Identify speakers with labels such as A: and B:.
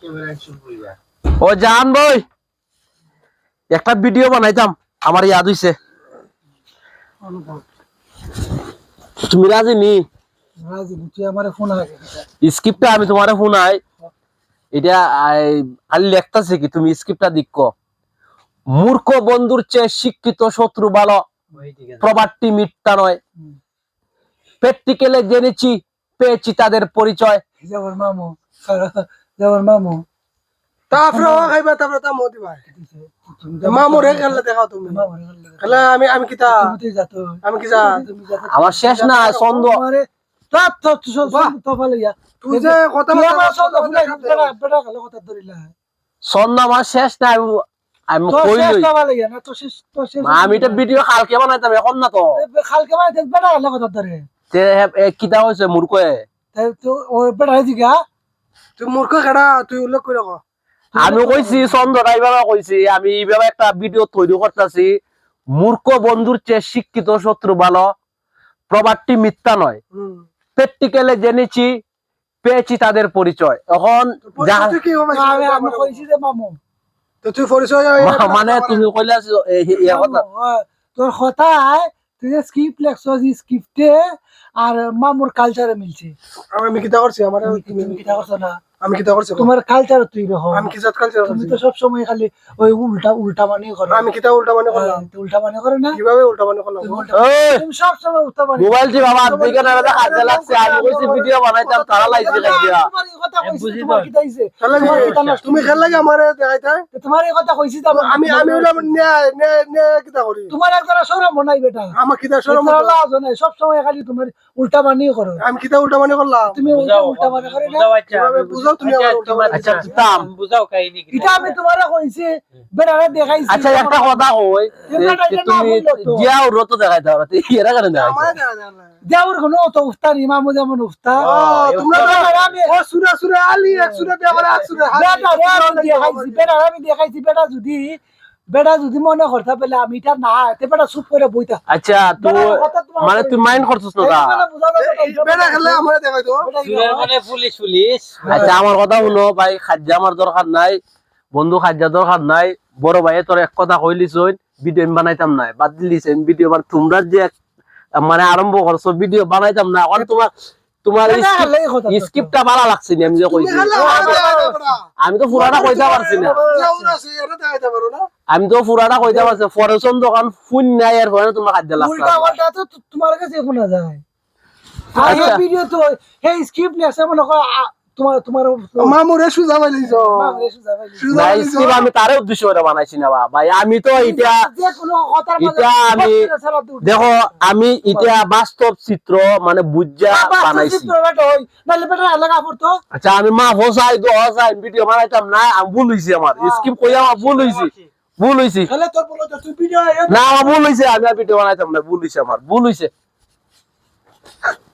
A: Camera action
B: ও জান বই একটা ভিডিও বানাইতাম আমার ইয়াদ হইছে। তুমি রাজি নি
C: রাজি তুই আমার ফোন আগে
B: স্ক্রিপ্টটা আমি তোমার শুনাই এটা খালি লেখতাছে কি তুমি স্ক্রিপ্টটা মূর্খ বন্ধুর চেয়ে শিক্ষিত শত্রু ভালো প্রবাদটি মিথ্যা নয়। প্র্যাকটিক্যালে জেনেছি পেয়েছি তাদের পরিচয়।
C: মামু যাবার মামু।
D: তারপরে খাইবা তারপরে তা মতি ভাই মামু রে খেললে দেখাও তুমি। খেলে আমি আমি
C: তুমি যাতো
D: আমি কি যা
B: আমার শেষ না ছন্দ।
C: আমারে তাত তো সব তো ভালো ইয়া
D: তুই যে কথা
C: তুই আমার সব
D: বলতে
C: বেটা বেটা গেল কথা ধরিলা।
B: ছন্দ আমার শেষ না আমি- আমি
C: তো
B: কইলই।
C: শেষটা ভালো ইয়া না তো শেষ তো শেষ
B: আমি এটা ভিডিও কালকে বানাইতাম এখন না তো।
C: মানে বেটা গেল কথা ধরে।
B: তে কিতা হয়েছে মূর্খে
C: তাই তো ও বেটা দিগা
D: তুই মূর্খ খেড়া তুই উল্লেখ করে
B: আমি কইছি চন্দ্র ড্রাইভার কইছি আমি এইভাবে একটা ভিডিও তৈরি করতেছি মূর্খ বন্ধুর চেয়ে শিক্ষিত শত্রু ভালো প্রবাদটি মিথ্যা নয়। প্র্যাকটিক্যালে জেনেছি পেয়েছি তাদের পরিচয় এখন মানে তুমি কইলা কথা
C: তোর কথায় স্ক্রিপ্ট লেখছ স্ক্রিপ্টে আর মামুর কালচারে মিলছে।
D: আমি কিতা করছি? আমার
C: কিটা করছ না?
D: আমি কিতা করছি
C: তোমার কালচার তুই রকম
D: আমি কি জাত কালচার
C: তুমি তো সব সময় খালি ওই উল্টা উল্টা মানে করো।
D: আমি কিতা উল্টা মানে করলাম?
C: হ্যাঁ, উল্টা মানে করে না।
D: কীভাবে উল্টা মানে করলাম?
C: তুমি তুমি সব সময় উল্টা মানে
B: মোবাইল বাবা দিকে না হাতে লাগছে আমি কইছি ভিডিও বানাইতাম তারা লাইছে খাইয়া
C: তোমার কথা কইছি কি তাইছে
D: তুমি কি আমারে দেখাইতে
C: তোমার এই কথা কইছি তো
D: আমি আমি ওটা নে নে নে কিতা করি?
C: তোমার একবার সরম নাই বেটা।
D: আমার কিতা শরম
C: তোমার লাজ নাই সব সময় খালি তোমার উল্টা বানিয়ে করো।
D: আমি কিতা উল্টা মানে করলাম?
C: তুমি উল্টা উল্টা মানে করে না।
D: বুঝাও তুমি।
B: আচ্ছা
C: এটা আমি তোমারে কইছি বেটারে দেখাইছি।
B: আচ্ছা একটা কথা কই
C: এটা- এটা না
B: তুমি
C: বলল তো।
B: জিয়া উরত দেখাইতে এরা কেন দেখাইছে?
D: আমারে দেখা যায় না।
C: দেওর কোনো তো উস্তাদ ইমামু যেমন উস্তাদ।
D: তোমরা ও সুরা সুরা আলি এক সুরা দিয়ে আমার এক সুরা। হালি।
C: বেটা আমি দেখাইছি আমি দেখাইছি বেটা যদি বেটা যদি মনে করতা পেলে আমি এটা না এতে বেটা চুপ করে বইতা।
B: আচ্ছা তো মানে তুই মাইন্ড করছিস না তা?
D: বেটা খেলে আমারে দেখাইতো
B: আচ্ছা আমার কথা শুনো ভাই খাদ্য আমার দরকার নাই বন্ধু খাদ্য দরকার নাই। বড় ভাই তোর এক কথা কইলিস ভিডিও আমি বানাইতাম না বাদ দিলিস ভিডিও মানে তোমরা যে এক- মানে আরম্ভ করছ ভিডিও বানাইতাম না এখন তোমার তোমার স্ক্রিপ্টটা ভালো লাগছে না আমি যে কইছি। আমি তো পুরাটা কইতে পারছি না। আমি তো পুরাটা কইতে পারছি ফরেশন দোকান ফুন নাই আর ফরে তোমার খাদ্য
C: উল্টা
B: লাগছে
C: পাল্টা তো তো- তোমার কাছে শোনা যায়। আর
B: আচ্ছা।
C: ভিডিও তো হে স্ক্রিপ্ট লেখছে মনে করো আ, তোমার তোমার
D: মামুরে সুজা পাইলিছ।
C: সুজা পাইলি।
D: সুজা
B: ভাই
D: পাইলিছ।
B: স্ক্রিপ্ট আমি তারে উদ্দেশ্য করে বানাইছি না ভাই আমি তো এটা
C: যে কোনো কথার মাঝে
B: এটা আমি
C: বস্তুটা ছাড়া তো উঠে
B: দেখো আমি এটা বাস্তব চিত্র মানে বুঝা বানাইছি
C: বেটা পড়তো।
B: আচ্ছা আমি মা হোসাই দো হোসাই ভিডিও বানাইতাম না আমি ভুল হইছি আমার স্কিপ কই আমার ভুল হইছি ভুল হইছি
D: খেলে তোর বলো তো, তুই ভিডিও
B: না আমার ভুল হইছে আমি ভিডিও বানাইতাম না ভুল হইছে আমার ভুল হইছে